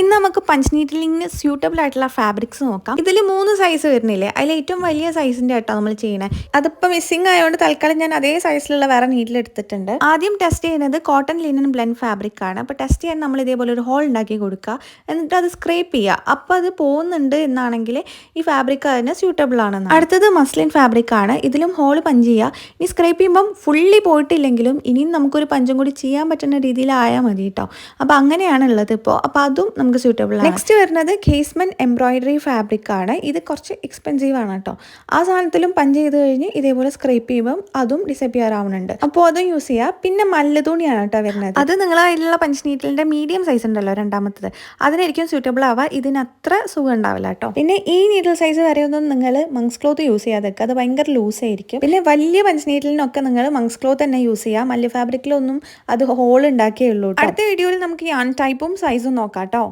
ഇന്ന് നമുക്ക് പഞ്ച് നീറ്റിലിങ്ങിന് സ്യൂട്ടബിൾ ആയിട്ടുള്ള ഫാബ്രിക്സ് നോക്കാം. ഇതിൽ മൂന്ന് സൈസ് വരുന്നില്ലേ? അതിൽ ഏറ്റവും വലിയ സൈസിന്റെ ആയിട്ടാണ് നമ്മൾ ചെയ്യണേ. അതിപ്പോൾ മിസ്സിംഗ് ആയതുകൊണ്ട് തൽക്കാലം ഞാൻ അതേ സൈസിലുള്ള വേറെ നീറ്റിൽ എടുത്തിട്ടുണ്ട്. ആദ്യം ടെസ്റ്റ് ചെയ്യുന്നത് കോട്ടൺ ലിനൻ ബ്ലെൻഡ് ഫാബ്രിക് ആണ്. അപ്പോൾ ടെസ്റ്റ് ചെയ്യാൻ നമ്മൾ ഇതേപോലെ ഒരു ഹോൾ ഉണ്ടാക്കി കൊടുക്കുക. എന്നിട്ട് അത് സ്ക്രേപ്പ് ചെയ്യുക. അപ്പോൾ അത് പോകുന്നുണ്ട് എന്നാണെങ്കിൽ ഈ ഫാബ്രിക് അതിന് സ്യൂട്ടബിൾ ആണെന്ന് അടുത്തത് മസ്ലിൻ ഫാബ്രിക് ആണ്. ഇതിലും ഹോൾ പഞ്ച് ചെയ്യുക. ഇനി സ്ക്രേപ്പ് ചെയ്യുമ്പം ഫുള്ളി പോയിട്ടില്ലെങ്കിലും ഇനിയും നമുക്കൊരു പഞ്ചും കൂടി ചെയ്യാൻ പറ്റുന്ന രീതിയിലായാൽ മതി കേട്ടോ അപ്പോൾ അങ്ങനെയാണ് ഉള്ളത് ഇപ്പോൾ അപ്പോൾ അതും നമുക്ക് സ്യൂട്ടബിൾ ആണ്. നെക്സ്റ്റ് വരുന്നത് കേസ്മെൻ എംബ്രോയിഡറി ഫാബ്രിക് ആണ്. ഇത് കുറച്ച് എക്സ്പെൻസീവ് ആണ് കേട്ടോ. ആ സാധനത്തിലും പഞ്ച് ചെയ്ത് കഴിഞ്ഞ് ഇതേപോലെ സ്ക്രേപ്പ് ചെയ്യുമ്പം അതും ഡിസപ്പിയർ ആവുന്നുണ്ട്. അപ്പോൾ അതും യൂസ് ചെയ്യുക പിന്നെ മല്ല തുണിയാണ് കേട്ടോ വരുന്നത്. അത് നിങ്ങൾ അതിലുള്ള പഞ്ച് നീറ്റിലിന്റെ മീഡിയം സൈസ് ഉണ്ടല്ലോ രണ്ടാമത്തത്. അതിനായിരിക്കും സ്യൂട്ടബിൾ ആവുക ഇതിനത്ര അത്ര സുഖം ഉണ്ടാവില്ല കേട്ടോ. പിന്നെ ഈ നീഡിൽ സൈസ് വരെയൊന്നും നിങ്ങൾ മങ്സ് ക്ലോത്ത് യൂസ് ചെയ്യാതൊക്കെ. അത് ഭയങ്കര ലൂസ് ആയിരിക്കും. പിന്നെ വലിയ പഞ്ച് നീറ്റിലിനൊക്കെ നിങ്ങൾ മങ്സ് ക്ലോത്ത് തന്നെ യൂസ് ചെയ്യുക മല്ല ഫാബ്രിക്കിലൊന്നും അത് ഹോൾ ഉണ്ടാക്കിയേ ഉള്ളൂ അടുത്ത വീഡിയോയിൽ നമുക്ക് യാൺ ടൈപ്പും സൈസും നോക്കാം കേട്ടോ.